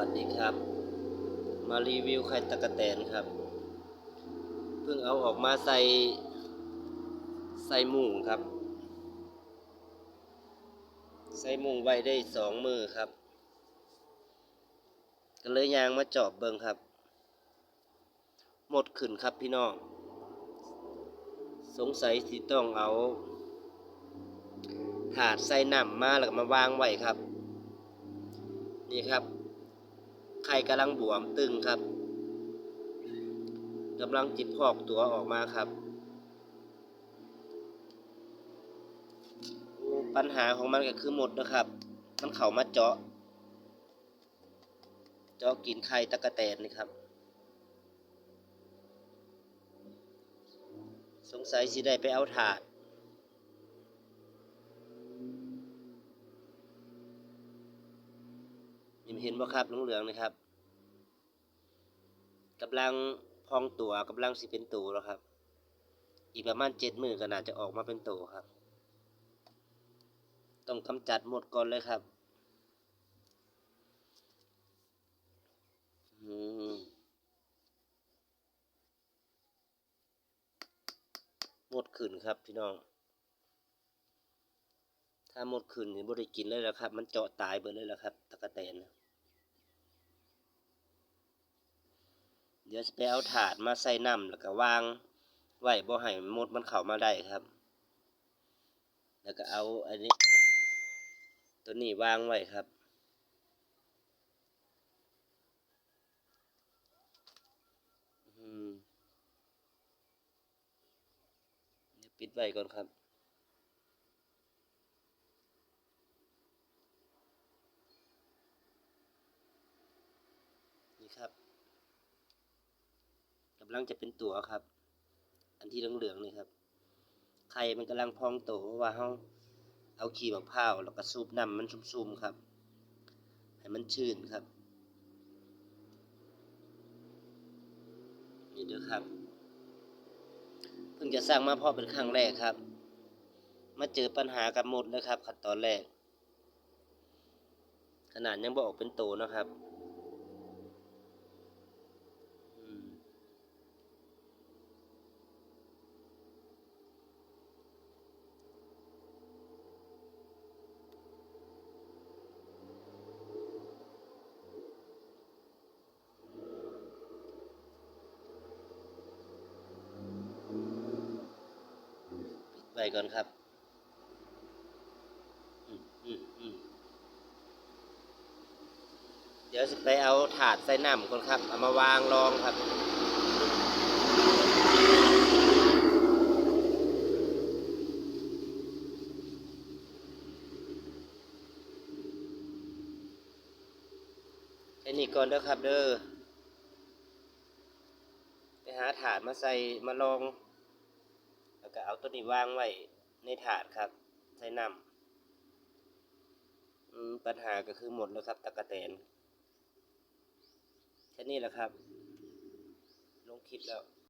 วัสดีครับ มารีวิวไข่ตะกะแตนครับ เพิ่งเอาออกมาใส่ใส่มุงครับ ใส่มุงไว้ได้สองมือครับ ก็เลยยางมาจอบเบิงครับ หมดขึ้นครับพี่น้อง สงสัยสิต้องเอาถาดใส่น้ำมาแล้วก็มาวางไว้ครับ นี่ครับ ไข่กำลังบวมตึงครับกำลังจิบพอกตัวออกมาครับ ปัญหาของมันก็คือหมดนะครับ มันเข้ามาเจาะ เจาะกินไข่ตะกะแตนนี่ครับ สงสัยสิได้ไปเอาถาด ยัง เห็นบ่ครับน้องเหลืองนะครับกำลังพองตัวกำลังสิเป็นตัวแล้วครับ อีกประมาณเจ็ดมือก็น่าจะออกมาเป็นตัวครับ ต้องกำจัดหมดก่อนเลยครับอืมหมดขืนครับพี่น้อง ถ้าหมดขืนนี่บ่ได้กินเลยแล้วครับ มันเจาะตายเบิดเลยแล้วครับตะกะแตนเดี๋ยวไปเอาถาดมาใส่น้ำแล้วก็วางไว้บ่ให้มดมันเข้ามาได้ครับ แล้วก็เอาอันนี้ ตัวนี้วางไว้ครับอืมเดี๋ยวปิดไว้ก่อนครับ นี่ครับกำลังจะเป็นตัวครับ อันที่เหลืองๆนี่ครับไข่มันกำลังพองโตเพราะว่าเขาเอาขี้มะพร้าวแล้วก็สูบน้ำมันซุ่มๆครับ ให้มันชื้นครับนี่เด้อครับ เพิ่งจะสร้างมาพาะเป็นครั้งแรกครับ มาเจอปัญหากับมดเลยครับขั้นตอนแรกขนาดยังบออกเป็นโตนะครับ ก่อนครับเดี๋ยวสิไปเอาถาดใส่น้ำก่อนครับ เอามาวางรองครับ แค่นี้ก่อนเด้อครับเด้อ ไปหาถาดมาใส่มาลอง ก็เอาตัวนี้วางไว้ในถาดครับ ใส่น้ำปัญหาก็คือหมดแล้วครับตะกะแตนแค่นี้แหละครับ ลงคลิปแล้ว